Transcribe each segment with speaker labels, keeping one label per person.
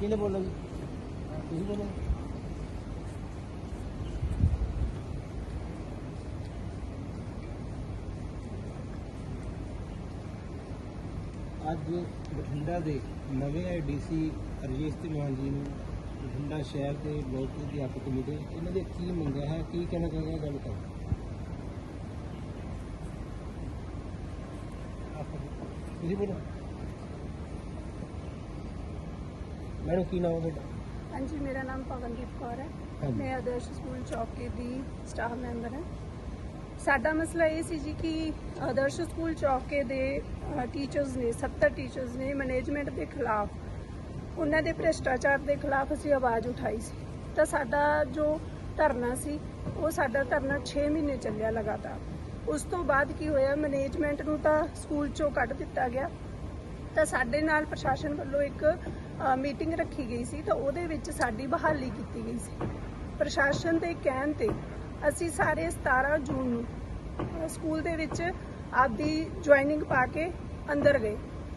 Speaker 1: ਕਿਹਨੇ ਬੋਲਿਆ ਜੀ? ਤੁਸੀਂ ਬੋਲੋ। ਅੱਜ ਬਠਿੰਡਾ ਦੇ ਨਵੇਂ ਡੀਸੀ ਰਜੇਸ਼ ਧੀਮਾਨ ਜੀ ਨੂੰ ਬਠਿੰਡਾ ਸ਼ਹਿਰ ਦੇ ਬਲਾਕ ਅਧਿਆਪਕ ਕਮੇਟੀ ਇਹਨਾਂ ਦੇ ਕੀ ਮੰਗਿਆ ਹੈ? ਕੀ ਕਹਿਣਾ ਚਾਹੁੰਦੇ ਗੱਲ ਕਰੋ ਤੁਸੀਂ ਬੋਲੋ। ਮੈਡਮ ਕੀ ਨਾਮ ਹੈ ਤੁਹਾਡਾ?
Speaker 2: ਹਾਂਜੀ ਮੇਰਾ ਨਾਮ ਪਵਨਦੀਪ ਕੌਰ ਹੈ।
Speaker 1: ਹਾਂਜੀ।
Speaker 2: ਮੈਂ ਆਦਰਸ਼ ਸਕੂਲ ਚੌਕੇ ਦੀ ਸਟਾਫ ਮੈਂਬਰ ਹਾਂ। ਸਾਡਾ ਮਸਲਾ ਇਹ ਸੀ ਜੀ ਕਿ ਆਦਰਸ਼ ਸਕੂਲ ਚੌਕੇ ਦੇ ਟੀਚਰਸ ਨੇ 70 ਟੀਚਰਸ ਨੇ ਮੈਨੇਜਮੈਂਟ ਦੇ ਖਿਲਾਫ ਉਹਨਾਂ ਦੇ ਭ੍ਰਿਸ਼ਟਾਚਾਰ ਦੇ ਖਿਲਾਫ ਅਸੀਂ ਆਵਾਜ਼ ਉਠਾਈ ਸੀ। ਤਾਂ ਸਾਡਾ ਜੋ ਧਰਨਾ ਸੀ ਉਹ ਸਾਡਾ ਧਰਨਾ 6 ਮਹੀਨੇ ਚੱਲਿਆ ਲਗਾਤਾਰ। ਉਸ ਤੋਂ ਬਾਅਦ ਕੀ ਹੋਇਆ ਮੈਨੇਜਮੈਂਟ ਨੂੰ ਤਾਂ ਸਕੂਲ ਚੋਂ ਕੱਢ ਦਿੱਤਾ ਗਿਆ। ਤਾਂ ਸਾਡੇ ਨਾਲ ਪ੍ਰਸ਼ਾਸਨ ਵੱਲੋਂ ਇੱਕ ਮੀਟਿੰਗ ਰੱਖੀ ਗਈ ਸੀ ਤਾਂ ਉਹਦੇ ਵਿੱਚ ਸਾਡੀ ਬਹਾਲੀ ਕੀਤੀ ਗਈ ਸੀ। ਪ੍ਰਸ਼ਾਸਨ ਦੇ ਕਹਿਣ ਤੇ ਅਸੀਂ ਸਾਰੇ 17 ਜੂਨ ਨੂੰ ਸਕੂਲ ਦੇ ਵਿੱਚ ਆਪਦੀ ਜੁਆਇਨਿੰਗ ਪਾ ਕੇ ਅੰਦਰ ਗਏ।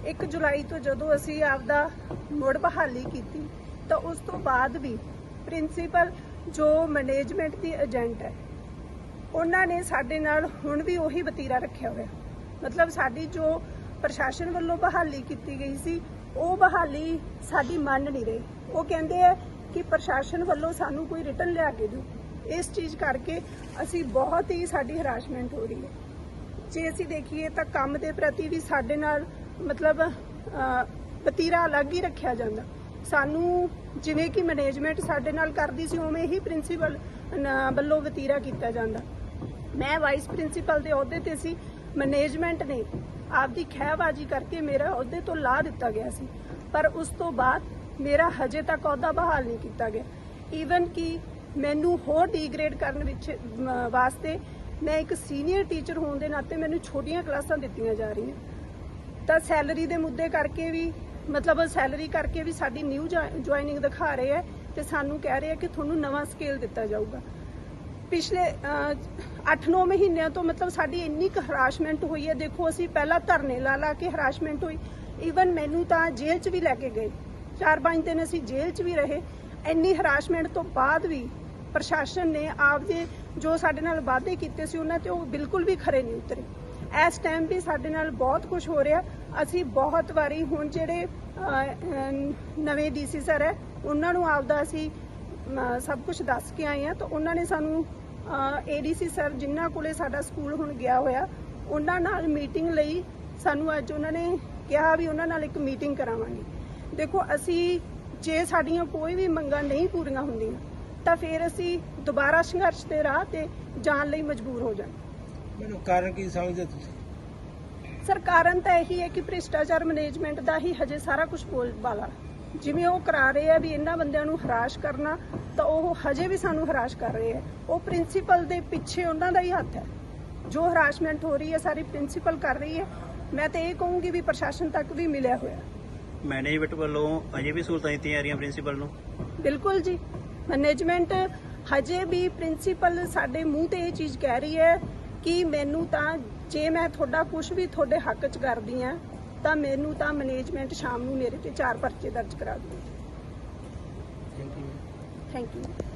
Speaker 2: 1 ਜੁਲਾਈ ਤੋਂ ਜਦੋਂ ਅਸੀਂ ਆਪਦਾ ਮੁੜ ਬਹਾਲੀ ਕੀਤੀ, ਤਾਂ ਉਸ ਤੋਂ ਬਾਅਦ ਵੀ ਪ੍ਰਿੰਸੀਪਲ ਜੋ ਮੈਨੇਜਮੈਂਟ ਦੀ ਏਜੰਟ ਹੈ, ਉਹਨਾਂ ਨੇ ਸਾਡੇ ਨਾਲ ਹੁਣ ਵੀ ਉਹੀ ਵਤੀਰਾ ਰੱਖਿਆ ਹੋਇਆ। ਮਤਲਬ ਸਾਡੀ ਜੋ ਪ੍ਰਸ਼ਾਸਨ ਵੱਲੋਂ ਬਹਾਲੀ ਕੀਤੀ ਗਈ ਸੀ ਉਹ ਬਹਾਲੀ ਸਾਡੀ ਮੰਨ ਨਹੀਂ ਰਹੀ। ਉਹ ਕਹਿੰਦੇ ਆ ਕਿ ਪ੍ਰਸ਼ਾਸਨ ਵੱਲੋਂ ਸਾਨੂੰ ਕੋਈ ਰਿਟਰਨ ਲਿਆ ਕੇ ਦਿਓ। ਇਸ ਚੀਜ਼ ਕਰਕੇ ਅਸੀਂ ਬਹੁਤ ਹੀ ਸਾਡੀ ਹਰਾਸਮੈਂਟ ਹੋ ਰਹੀ ਹੈ। ਜੇ ਅਸੀਂ ਦੇਖੀਏ ਤਾਂ ਕੰਮ ਦੇ ਪ੍ਰਤੀ ਵੀ ਸਾਡੇ ਨਾਲ ਮਤਲਬ ਅਹ, ਵਤੀਰਾ ਅਲੱਗ ਹੀ ਰੱਖਿਆ ਜਾਂਦਾ। ਸਾਨੂੰ ਜਿਵੇਂ ਕਿ ਮੈਨੇਜਮੈਂਟ ਸਾਡੇ ਨਾਲ ਕਰਦੀ ਸੀ ਉਵੇਂ ਹੀ ਪ੍ਰਿੰਸੀਪਲ ਵੱਲੋਂ ਵਤੀਰਾ ਕੀਤਾ ਜਾਂਦਾ। ਮੈਂ ਵਾਈਸ ਪ੍ਰਿੰਸੀਪਲ ਦੇ ਅਹੁਦੇ ਤੇ ਸੀ। ਮੈਨੇਜਮੈਂਟ ਨੇ ਆਪਦੀ ਖਹਿਬਾਜ਼ੀ ਕਰਕੇ ਮੇਰਾ ਅਹੁਦੇ ਤੋਂ ਲਾ ਦਿੱਤਾ ਗਿਆ ਸੀ। ਪਰ ਉਸ ਤੋਂ ਬਾਅਦ ਮੇਰਾ ਹਜੇ ਤੱਕ ਅਹੁਦਾ ਬਹਾਲ ਨਹੀਂ ਕੀਤਾ ਗਿਆ। ਈਵਨ ਕਿ ਮੈਨੂੰ ਹੋਰ ਡੀਗ੍ਰੇਡ ਕਰਨ ਵਿੱਚ ਵਾਸਤੇ ਮੈਂ ਇੱਕ ਸੀਨੀਅਰ ਟੀਚਰ ਹੋਣ ਦੇ ਨਾਤੇ ਮੈਨੂੰ ਛੋਟੀਆਂ ਕਲਾਸਾਂ ਦਿੱਤੀਆਂ ਜਾ ਰਹੀਆਂ। ਤਾਂ ਸੈਲਰੀ ਦੇ ਮੁੱਦੇ ਕਰਕੇ ਵੀ, ਮਤਲਬ ਸੈਲਰੀ ਕਰਕੇ ਵੀ ਸਾਡੀ ਨਿਊ ਜੁਆਇਨਿੰਗ ਦਿਖਾ ਰਹੇ ਹੈ ਤੇ ਸਾਨੂੰ ਕਹਿ ਰਹੇ ਆ ਕਿ ਤੁਹਾਨੂੰ ਨਵਾਂ ਸਕੇਲ ਦਿੱਤਾ ਜਾਊਗਾ। ਪਿਛਲੇ 8-9 ਮਹੀਨਿਆਂ ਤੋਂ ਮਤਲਬ ਸਾਡੀ ਇੰਨੀ ਕੁ ਹਰਾਸਮੈਂਟ ਹੋਈ ਹੈ ਦੇਖੋ ਅਸੀਂ ਪਹਿਲਾਂ ਧਰਨੇ ਲਾ ਲਾ ਕੇ ਹਰਾਸਮੈਂਟ ਹੋਈ ਈਵਨ ਮੈਨੂੰ ਤਾਂ ਜੇਲ੍ਹ 'ਚ ਵੀ ਲੈ ਕੇ ਗਏ 4-5 ਦਿਨ ਅਸੀਂ ਜੇਲ੍ਹ 'ਚ ਵੀ ਰਹੇ ਇੰਨੀ ਹਰਾਸਮੈਂਟ ਤੋਂ ਬਾਅਦ ਵੀ ਪ੍ਰਸ਼ਾਸਨ ਨੇ ਆਪਦੇ ਜੋ ਸਾਡੇ ਨਾਲ ਵਾਅਦੇ ਕੀਤੇ ਸੀ ਉਹਨਾਂ ਤੇ ਉਹ ਬਿਲਕੁਲ ਵੀ ਖਰੇ ਨਹੀਂ ਉਤਰੇ। ਇਸ ਟਾਈਮ ਵੀ ਸਾਡੇ ਨਾਲ ਬਹੁਤ ਕੁਝ ਹੋ ਰਿਹਾ ਅਸੀਂ ਬਹੁਤ ਵਾਰੀ ਹੁਣ ਜਿਹੜੇ ਅਹ, ਅਹ, ਨਵੇਂ ਡੀਸੀ ਸਰ ਹੈ ਉਹਨਾਂ ਨੂੰ ਆਪਦਾ ਅਸੀਂ ਸਭ ਕੁਝ ਦੱਸ ਕੇ ਆਏ ਆ ਤਾਂ ਉਹਨਾਂ ਨੇ ਸਾਨੂੰ ਏਡੀਸੀ ਸਰ ਜਿਨ੍ਹਾਂ ਕੋਲੇ ਸਾਡਾ ਸਕੂਲ ਹੁਣ ਗਿਆ ਹੋਇਆ ਉਹਨਾਂ ਨਾਲ ਮੀਟਿੰਗ ਲਈ ਸਾਨੂੰ ਅੱਜ ਉਹਨਾਂ ਨੇ ਕਿਹਾ ਵੀ ਉਹਨਾਂ ਨਾਲ ਇੱਕ ਮੀਟਿੰਗ ਕਰਾਵਾਂਗੇ। ਦੇਖੋ ਅਸੀਂ ਜੇ ਸਾਡੀਆਂ ਕੋਈ ਵੀ ਮੰਗਾਂ ਨਹੀਂ ਪੂਰੀਆਂ ਹੁੰਦੀਆਂ ਤਾਂ ਫਿਰ ਅਸੀਂ ਦੁਬਾਰਾ ਸੰਘਰਸ਼ ਦੇ ਰਾਹ ਤੇ ਜਾਣ ਲਈ ਮਜਬੂਰ ਹੋ ਜਾਵਾਂਗੇ
Speaker 1: ਮੈਨੂੰ ਕਾਰਨ ਕੀ ਸਮਝਦੇ ਤੁਸੀਂ?
Speaker 2: ਸਰ ਕਾਰਨ ਤਾਂ ਇਹੀ ਹੈ ਕਿ ਭ੍ਰਿਸ਼ਟਾਚਾਰ ਮੈਨੇਜਮੈਂਟ ਦਾ ਹੀ ਹਜੇ ਸਾਰਾ ਕੁਝ ਬੋਲ ਵਾਲਾ ਜਿਵੇਂ ਉਹ ਕਰਾ ਰਹੇ ਆ ਵੀ ਇਹਨਾਂ ਬੰਦਿਆਂ ਨੂੰ ਹਰਾਸ਼ ਕਰਨਾ ਤਾਂ ਉਹ ਹਜੇ ਵੀ ਸਾਨੂੰ ਹਰਾਸ਼ ਕਰ ਰਹੇ ਆ। ਉਹ ਪ੍ਰਿੰਸੀਪਲ ਦੇ ਪਿੱਛੇ ਉਹਨਾਂ ਦਾ ਹੀ ਹੱਥ ਹੈ। ਜੋ ਹਰਾਸਮੈਂਟ ਹੋ ਰਹੀ ਹੈ ਸਾਰੀ ਪ੍ਰਿੰਸੀਪਲ ਕਰ ਰਹੀ ਹੈ। ਮੈਂ ਤਾਂ ਇਹ ਕਹੂੰਗੀ ਵੀ ਪ੍ਰਸ਼ਾਸਨ ਤੱਕ ਵੀ ਮਿਲਿਆ ਹੋਇਆ।
Speaker 3: ਮੈਨੇਜਮੈਂਟ ਵੱਲੋਂ ਅਜੇ ਵੀ ਸਹੂਲਤਾਂ ਦਿੱਤੀਆਂ ਜਾ ਰਹੀਆਂ ਪ੍ਰਿੰਸੀਪਲ ਨੂੰ?
Speaker 2: ਬਿਲਕੁਲ ਜੀ। ਮੈਨੇਜਮੈਂਟ ਹਜੇ ਵੀ ਪ੍ਰਿੰਸੀਪਲ ਸਾਡੇ ਮੂੰਹ ਤੇ ਇਹ ਚੀਜ਼ ਕਹਿ ਰਹੀ ਹੈ ਕਿ ਮੈਨੂੰ ਤਾਂ ਜੇ ਮੈਂ ਤੁਹਾਡਾ ਕੁਝ ਵੀ ਤੁਹਾਡੇ ਹੱਕ 'ਚ ਕਰਦੀ ਆ ਤਾਂ ਮੈਨੂੰ ਤਾਂ ਮੈਨੇਜਮੈਂਟ ਸ਼ਾਮ ਨੂੰ ਮੇਰੇ ਤੇ ਚਾਰ ਪਰਚੇ ਦਰਜ ਕਰਾ ਦੂਗੀ
Speaker 1: ਥੈਂਕ ਯੂ
Speaker 2: ਥੈਂਕ ਯੂ